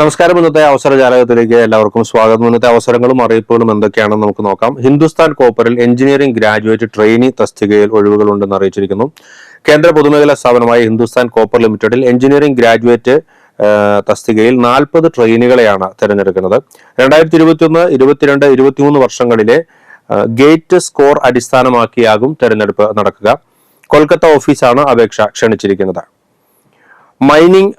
നമസ്കാരം. ഇന്നത്തെ അവസര ജാലകത്തിലേക്ക് എല്ലാവർക്കും സ്വാഗതം. ഇന്നത്തെ അവസരങ്ങളും അറിയിപ്പുകളും എന്തൊക്കെയാണെന്ന് നമുക്ക് നോക്കാം. ഹിന്ദുസ്ഥാൻ കോപ്പറിൽ എഞ്ചിനീയറിംഗ് ഗ്രാജുവേറ്റ് ട്രെയിനി തസ്തികയിൽ ഒഴിവുകളുണ്ടെന്ന് അറിയിച്ചിരിക്കുന്നു. കേന്ദ്ര പൊതുമേഖലാ സ്ഥാപനമായ ഹിന്ദുസ്ഥാൻ കോപ്പർ ലിമിറ്റഡിൽ എഞ്ചിനീയറിംഗ് ഗ്രാജുവേറ്റ് തസ്തികയിൽ നാൽപ്പത് ട്രെയിനുകളെയാണ് തിരഞ്ഞെടുക്കുന്നത്. രണ്ടായിരത്തി ഇരുപത്തിയൊന്ന് ഇരുപത്തിരണ്ട് ഇരുപത്തിമൂന്ന് വർഷങ്ങളിലെ ഗേറ്റ് സ്കോർ അടിസ്ഥാനമാക്കിയാകും തെരഞ്ഞെടുപ്പ് നടക്കുക. കൊൽക്കത്ത ഓഫീസാണ് അപേക്ഷ ക്ഷണിച്ചിരിക്കുന്നത്. മൈനിങ്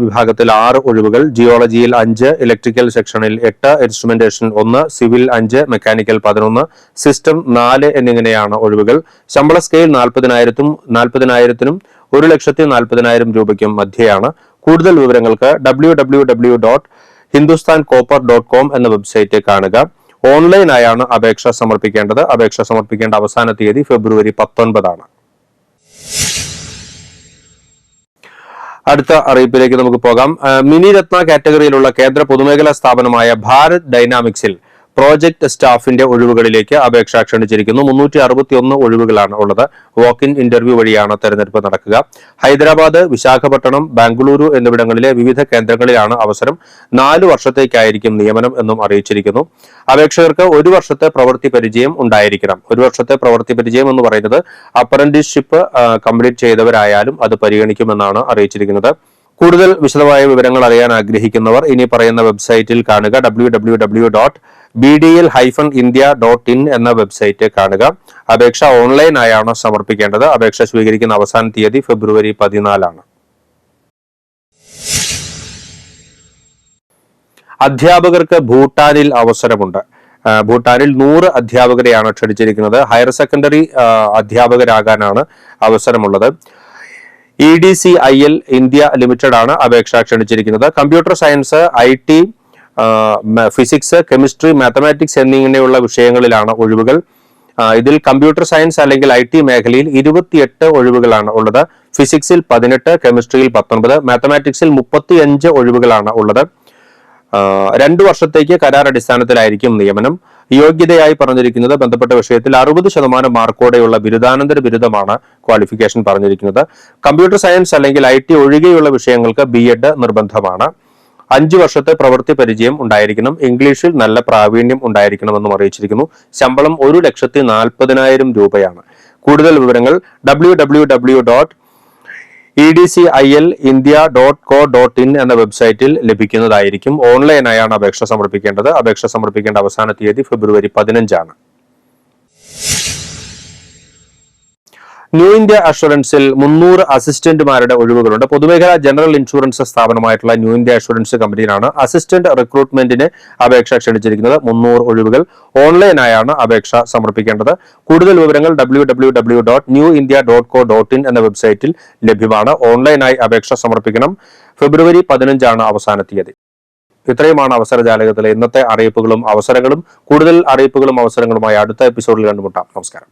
വിഭാഗത്തിൽ ആറ് ഒഴിവുകൾ. ജിയോളജിയിൽ അഞ്ച് ഇലക്ട്രിക്കൽ സെക്ഷനിൽ എട്ട് ഇൻസ്ട്രുമെന്റേഷൻ ഒന്ന് സിവിൽ അഞ്ച് മെക്കാനിക്കൽ പതിനൊന്ന് സിസ്റ്റം നാല് എന്നിങ്ങനെയാണ് ഒഴിവുകൾ. ശമ്പള സ്കെയിൽ നാൽപ്പതിനായിരത്തും നാൽപ്പതിനായിരത്തിനും ഒരു ലക്ഷത്തി നാൽപ്പതിനായിരം രൂപയ്ക്കും മധ്യയാണ്. കൂടുതൽ വിവരങ്ങൾക്ക് W W W dot Hindustan copper dot com എന്ന വെബ്സൈറ്റ് കാണുക. ഓൺലൈനായാണ് അപേക്ഷ സമർപ്പിക്കേണ്ടത്. അപേക്ഷ സമർപ്പിക്കേണ്ട അവസാന തീയതി ഫെബ്രുവരി പത്തൊൻപതാണ്. അടുത്ത അറിയിപ്പിലേക്ക് നമുക്ക് പോകാം. മിനി രത്ന കാറ്റഗറിയിലുള്ള കേന്ദ്ര പൊതുമേഖലാ സ്ഥാപനമായ ഭാരത് ഡൈനാമിക്സിൽ പ്രോജക്ട് സ്റ്റാഫിന്റെ ഒഴിവുകളിലേക്ക് അപേക്ഷ ക്ഷണിച്ചിരിക്കുന്നു. മുന്നൂറ്റി അറുപത്തി ഒന്ന് ഒഴിവുകളാണ് ഉള്ളത്. വാക്ക് ഇൻ ഇന്റർവ്യൂ വഴിയാണ് തെരഞ്ഞെടുപ്പ് നടക്കുക. ഹൈദരാബാദ് വിശാഖപട്ടണം ബാംഗ്ലൂരു എന്നിവിടങ്ങളിലെ വിവിധ കേന്ദ്രങ്ങളിലാണ് അവസരം. നാല് വർഷത്തേക്കായിരിക്കും നിയമനം എന്നും അറിയിച്ചിരിക്കുന്നു. അപേക്ഷകർക്ക് ഒരു വർഷത്തെ പ്രവൃത്തി പരിചയം ഉണ്ടായിരിക്കണം. ഒരു വർഷത്തെ പ്രവൃത്തി പരിചയം എന്ന് പറയുന്നത് അപ്രന്റീസ്ഷിപ്പ് കംപ്ലീറ്റ് ചെയ്തവരായാലും അത് പരിഗണിക്കുമെന്നാണ് അറിയിച്ചിരിക്കുന്നത്. കൂടുതൽ വിശദമായ വിവരങ്ങൾ അറിയാൻ ആഗ്രഹിക്കുന്നവർ ഇനി പറയുന്ന വെബ്സൈറ്റിൽ കാണുക. W W W dot B D L hyphen India dot in എന്ന വെബ്സൈറ്റ് കാണുക. അപേക്ഷ ഓൺലൈനായാണ് സമർപ്പിക്കേണ്ടത്. അപേക്ഷ സ്വീകരിക്കുന്ന അവസാന തീയതി ഫെബ്രുവരി പതിനാലാണ്. അധ്യാപകർക്ക് ഭൂട്ടാനിൽ അവസരമുണ്ട്. ഭൂട്ടാനിൽ നൂറ് അധ്യാപകരെയാണ് ക്ഷണിച്ചിരിക്കുന്നത്. ഹയർ സെക്കൻഡറി അധ്യാപകരാകാനാണ് അവസരമുള്ളത്. E D C I L India limited ആണ് അപേക്ഷ ക്ഷണിച്ചിരിക്കുന്നത്. Computer science I T physics chemistry mathematics എന്നിങ്ങനെയുള്ള വിഷയങ്ങളിലാണ് ഒഴിവുകൾ. ഇതിൽ കമ്പ്യൂട്ടർ സയൻസ് അല്ലെങ്കിൽ ഐ ടി മേഖലയിൽ ഇരുപത്തിയെട്ട് ഒഴിവുകളാണ് ഉള്ളത്. ഫിസിക്സിൽ പതിനെട്ട് കെമിസ്ട്രിയിൽ പത്തൊൻപത് മാത്തമാറ്റിക്സിൽ മുപ്പത്തിയഞ്ച് ഒഴിവുകളാണ് ഉള്ളത്. രണ്ടു വർഷത്തേക്ക് കരാർ അടിസ്ഥാനത്തിലായിരിക്കും നിയമനം. യോഗ്യതയായി പറഞ്ഞിരിക്കുന്നത് ബന്ധപ്പെട്ട വിഷയത്തിൽ അറുപത് ശതമാനം മാർക്കോടെയുള്ള ബിരുദാനന്തര ബിരുദമാണ് ക്വാളിഫിക്കേഷൻ പറഞ്ഞിരിക്കുന്നത്. കമ്പ്യൂട്ടർ സയൻസ് അല്ലെങ്കിൽ ഐ ടി ഒഴികെയുള്ള വിഷയങ്ങൾക്ക് ബി നിർബന്ധമാണ്. അഞ്ചു വർഷത്തെ പ്രവൃത്തി പരിചയം ഉണ്ടായിരിക്കണം. ഇംഗ്ലീഷിൽ നല്ല പ്രാവീണ്യം ഉണ്ടായിരിക്കണമെന്നും അറിയിച്ചിരിക്കുന്നു. ശമ്പളം ഒരു ലക്ഷത്തി നാൽപ്പതിനായിരം രൂപയാണ്. കൂടുതൽ വിവരങ്ങൾ W W W dot E D C I L India dot co dot in എന്ന വെബ്സൈറ്റിൽ ലഭിക്കുന്നതായിരിക്കും. ഓൺലൈനായാണ് അപേക്ഷ സമർപ്പിക്കേണ്ടത്. അപേക്ഷ സമർപ്പിക്കേണ്ട അവസാന തീയതി ഫെബ്രുവരി പതിനഞ്ചാണ്. ന്യൂ ഇന്ത്യ അഷുറൻസിൽ മുന്നൂറ് അസിസ്റ്റന്റുമാരുടെ ഒഴിവുകളുണ്ട്. പൊതുമേഖലാ ജനറൽ ഇൻഷുറൻസ് സ്ഥാപനമായിട്ടുള്ള ന്യൂ ഇന്ത്യ അഷുറൻസ് കമ്പനിയിലാണ് അസിസ്റ്റന്റ് റിക്രൂട്ട്മെന്റിന് അപേക്ഷ ക്ഷണിച്ചിരിക്കുന്നത്. മുന്നൂറ് ഒഴിവുകൾ ഓൺലൈനായാണ് അപേക്ഷ സമർപ്പിക്കേണ്ടത്. കൂടുതൽ വിവരങ്ങൾ W W W dot new India dot co dot in എന്ന വെബ്സൈറ്റിൽ ലഭ്യമാണ്. ഓൺലൈനായി അപേക്ഷ സമർപ്പിക്കണം. ഫെബ്രുവരി പതിനഞ്ചാണ് അവസാന തീയതി ഇത്രയുമാണ് അവസര ജാലകത്തിലെ ഇന്നത്തെ അറിയിപ്പുകളും അവസരങ്ങളും. കൂടുതൽ അറിയിപ്പുകളും അവസരങ്ങളുമായി അടുത്ത എപ്പിസോഡിൽ കണ്ടുമുട്ടാം. നമസ്കാരം.